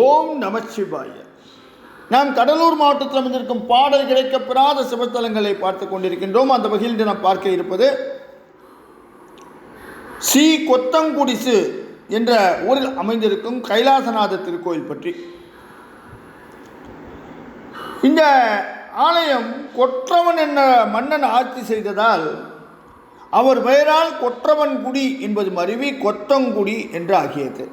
ஓம் நமச்சிவாய. நாம் கடலூர் மாவட்டத்தில் அமைந்திருக்கும் பாடல் கிடைக்கப்பெறாத சிவத்தலங்களை பார்த்து கொண்டிருக்கின்றோம். அந்த வகையில் இன்று நாம் பார்க்க இருப்பது சி கொத்தங்குடிசு என்ற ஊரில் அமைந்திருக்கும் கைலாசநாத திருக்கோயில் பற்றி. இந்த ஆலயம் கொற்றவன் என்ற மன்னன் ஆட்சி செய்ததால் அவர் பெயரால் கொற்றவன் குடி என்பது மருவி கொத்தங்குடி என்று ஆகியது.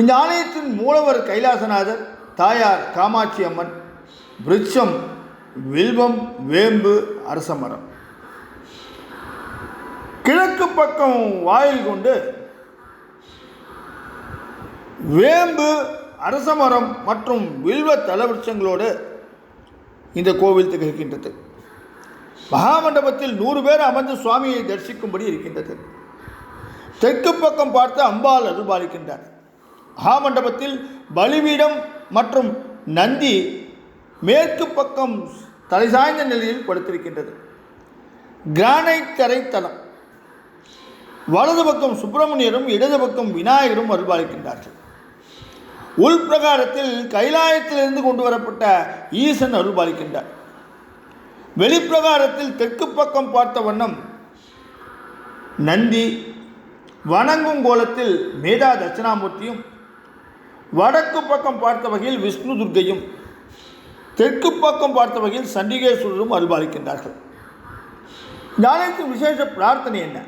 இந்த ஆலயத்தின் மூலவர் கைலாசநாதர் தாயார் காமாட்சி அம்மன் விருட்சம் வில்வம் வேம்பு அரசமரம் கிழக்கு பக்கம் வாயில் கொண்டு வேம்பு அரசமரம் மற்றும் வில்வ தலவிருட்சங்களோடு இந்த கோவில் திகழ்கின்றது. மகாமண்டபத்தில் நூறு பேர் அமர்ந்து சுவாமியை தரிசிக்கும்படி இருக்கின்றது. தெற்கு பக்கம் பார்த்து அம்பாள் அருள்பாலிக்கின்றார். மகாமண்டபத்தில் பலிபீடம் மற்றும் நந்தி மேற்கு பக்கம் தலைசாய்ந்த நிலையில் படுத்திருக்கின்றது. கிரானைட் தரைத்தலம் வலது பக்கம் சுப்பிரமணியரும் இடது பக்கம் விநாயகரும் அருள்பாலிக்கின்றார்கள். உள்பிரகாரத்தில் கைலாயத்திலிருந்து கொண்டு வரப்பட்ட ஈசன் அருள்பாலிக்கின்றார். வெளிப்பிரகாரத்தில் தெற்கு பக்கம் பார்த்த வண்ணம் நந்தி வணங்கும் கோலத்தில் மேதா தட்சிணாமூர்த்தியும் வடக்கு பக்கம் பார்த்த வகையில் விஷ்ணு துர்க்கையும் தெற்கு பக்கம் பார்த்த வகையில் சண்டிகேஸ்வரரும் அருள்பாலிக்கின்றார்கள். ஞானத்தின் விசேஷ பிரார்த்தனை என்ன?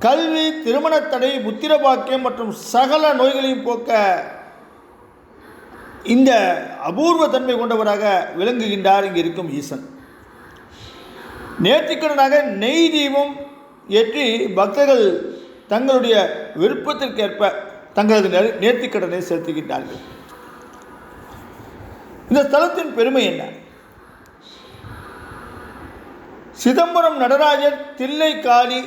கல்வி திருமணத் தடை புத்திர பாக்கியம் மற்றும் சகல நோய்களையும் போக்க இந்த அபூர்வ தன்மை கொண்டவராக விளங்குகின்றார் இங்கே இருக்கும் ஈசன். நேர்த்திக்கடனாக நெய் தீபம் ஏற்றி பக்தர்கள் தங்களுடைய விருப்பத்திற்கேற்ப தங்களது நே- நேர்த்திக்கடனை செலுத்துகின்றார்கள். இந்த ஸ்தலத்தின் பெருமை என்ன? சிதம்பரம் நடராஜர் தில்லைக்காளி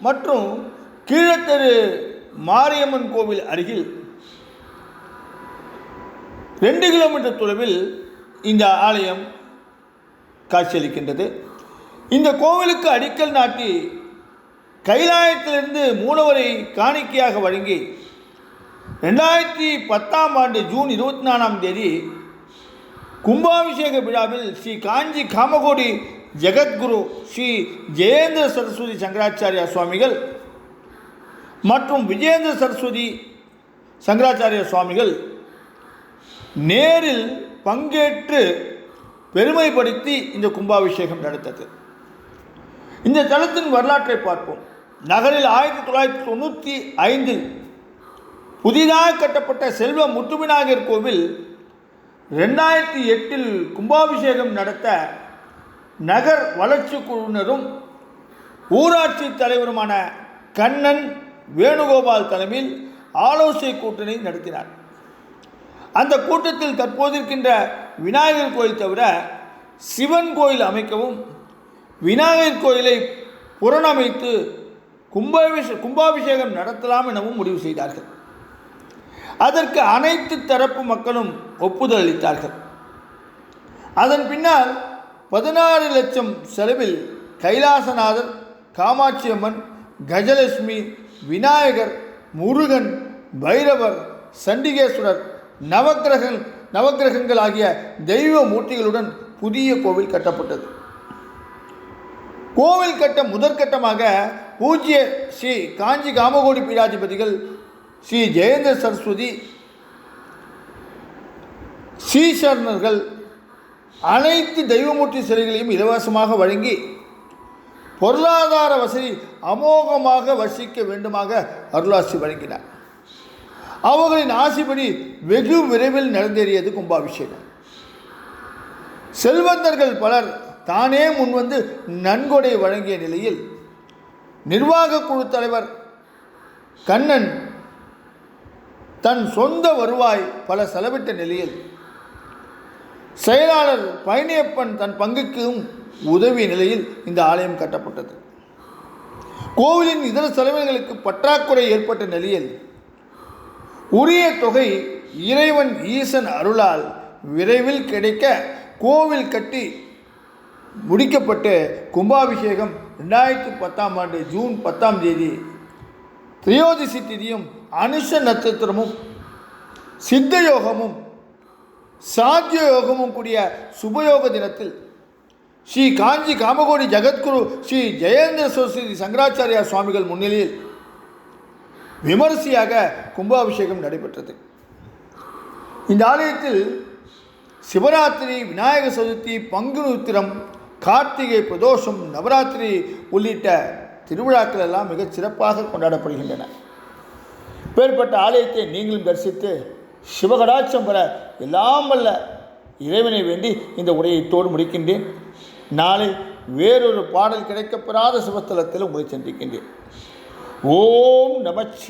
மற்றும் கீழத்தெரு மாரியம்மன் கோவில் அருகில் ரெண்டு கிலோமீட்டர் தொலைவில் இந்த ஆலயம் காட்சியளிக்கின்றது. இந்த கோவிலுக்கு அடிக்கல் நாட்டி கைலாயத்திலிருந்து மூலவரை காணிக்கையாக வழங்கி ரெண்டாயிரத்தி பத்தாம் ஆண்டு ஜூன் இருபத்தி நாலாம் தேதி கும்பாபிஷேக விழாவில் ஸ்ரீ காஞ்சி காமகோடி ஜெகத்குரு ஸ்ரீ ஜெயேந்திர சரஸ்வதி சங்கராச்சாரியா சுவாமிகள் மற்றும் விஜேந்திர சரஸ்வதி சங்கராச்சாரிய சுவாமிகள் நேரில் பங்கேற்று பெருமைப்படுத்தி இந்த கும்பாபிஷேகம் நடத்தது. இந்த தளத்தின் வரலாற்றை பார்ப்போம். நகரில் ஆயிரத்தி தொள்ளாயிரத்தி தொண்ணூற்றி ஐந்தில் புதிதாக கட்டப்பட்ட செல்வ முத்துவிநாயகர் கோவில் ரெண்டாயிரத்தி எட்டில் கும்பாபிஷேகம் நடத்த நகர் வளர்ச்சி குழுவினரும் ஊராட்சி தலைவருமான கண்ணன் வேணுகோபால் தலைமையில் ஆலோசனை கூட்டணி நடத்தினார். அந்த கூட்டத்தில் தற்போது இருக்கின்ற விநாயகர் கோயில் தவிர சிவன் கோயில் அமைக்கவும் விநாயகர் கோயிலை புறணமைத்து கும்பாபிஷ கும்பாபிஷேகம் நடத்தலாம் எனவும் முடிவு செய்தார்கள். அதற்கு அனைத்து தரப்பு மக்களும் ஒப்புதல் அளித்தார்கள். அதன் பின்னால் பதினாறு லட்சம் செலவில் கைலாசநாதர் காமாட்சி அம்மன் கஜலட்சுமி விநாயகர் முருகன் பைரவர் சண்டிகேஸ்வரர் நவக்கிரகன் நவக்கிரகங்கள் ஆகிய தெய்வ மூர்த்திகளுடன் புதிய கோவில் கட்டப்பட்டது. கோவில் கட்ட முதற்கட்டமாக பூஜ்ய ஸ்ரீ காஞ்சி காமகோடி பீடாதிபதிகள் ஸ்ரீ ஜெயேந்திர சரஸ்வதி ஸ்ரீசரணர்கள் அனைத்து தெய்வமூர்த்தி சிலைகளையும் இலவசமாக வழங்கி பொருளாதார வசதி அமோகமாக வசிக்க வேண்டுமாக அருளாசி வழங்கினார். அவர்களின் ஆசைப்படி வெகு விரைவில் நடந்தேறியது கும்பாபிஷேகம். செல்வந்தர்கள் பலர் தானே முன்வந்து நன்கொடை வழங்கிய நிலையில் நிர்வாக குழு தலைவர் கண்ணன் தன் சொந்த வருவாய் பல செலவிட்ட நிலையில் செயலாளர் பழனியப்பன் தன் பங்குக்கும் உதவிய நிலையில் இந்த ஆலயம் கட்டப்பட்டது. கோவிலின் இதர செலவினங்களுக்கு பற்றாக்குறை ஏற்பட்ட நிலையில் உரிய தொகை இறைவன் ஈசன் அருளால் விரைவில் கிடைக்க கோவில் கட்டி முடிக்கப்பட்டு கும்பாபிஷேகம் ரெண்டாயிரத்தி பத்தாம் ஆண்டு ஜூன் பத்தாம் தேதி திரியோதிசி திதியும் அனுஷ நட்சத்திரமும் சித்த யோகமும் சாத்திய யோகமும் கூடிய சுபயோக தினத்தில் ஸ்ரீ காஞ்சி காமகோடி ஜெகத்குரு ஸ்ரீ ஜெயேந்திர சரஸ்வதி சங்கராச்சாரியா சுவாமிகள் முன்னிலையில் விமரிசையாக கும்பாபிஷேகம் நடைபெற்றது. இந்த ஆலயத்தில் சிவராத்திரி விநாயக சதுர்த்தி பங்குனு உத்திரம் கார்த்திகை பிரதோஷம் நவராத்திரி உள்ளிட்ட திருவிழாக்கள் எல்லாம் மிகச் சிறப்பாக கொண்டாடப்படுகின்றன. இப்பேற்பட்ட ஆலயத்தை நீங்களும் தரிசித்து சிவகடாட்சம் பெற எல்லாம் வல்ல இறைவனை வேண்டி இந்த உரையை தோடு முடிக்கின்றேன். நாளை வேறொரு பாடல் கிடைக்கப்பெறாத சிவஸ்தலத்தில் உங்களை சந்திக்கின்றேன். ஓம் நமச்சி